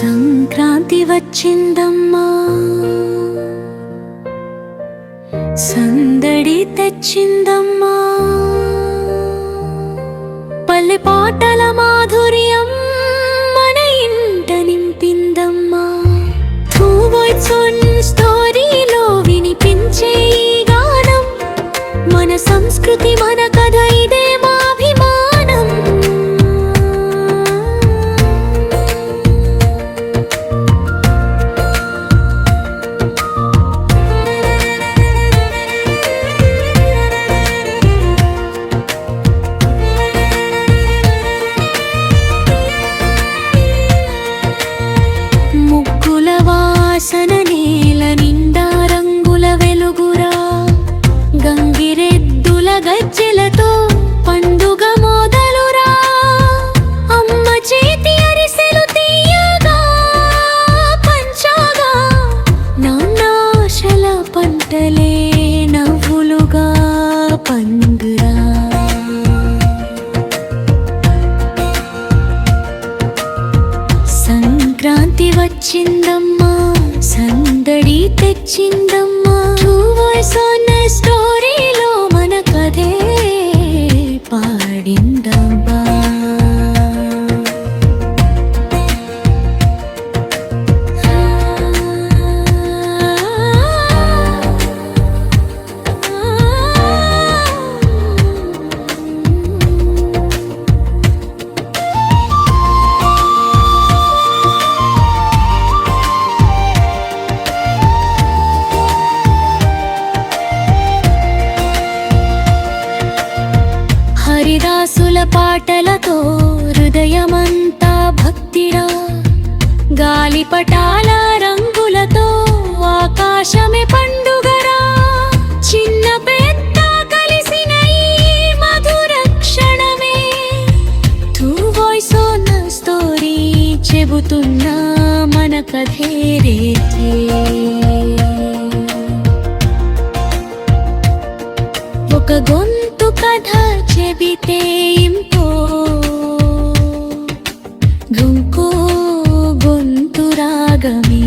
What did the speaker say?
సంక్రాంతి వచ్చిందమ్మా. సందడి తెచ్చిందమ్మా. పల్లె పాటల మాధుర్యం మన ఇంట నింపిందమ్మా. స్టోరీలో వినిపించే ఈ గానం మన సంస్కృతి గజ్జెలతో పండుగ మొదలురా. అమ్మ చేతి అరిసెలు తీయగా పంచాగా. నాన్నాశల పంటలే నవ్వులుగా పండురా. సంక్రాంతి వచ్చిందమ్మా సందడి తెచ్చింది పాటలతో హృదయమంతా భక్తిరా. గాలిపటాల రంగులతో ఆకాశమే పండుగరా. చిన్న పెద్ద కలిసిన ఈ మధుర క్షణమే. టూ వాయిస్ ఆన్ స్టోరీ చెబుతున్నా మన కథే రేతే ఒక గొంతు కథ చెబితే ఇంకో గుంకో గొంతు రాగమే.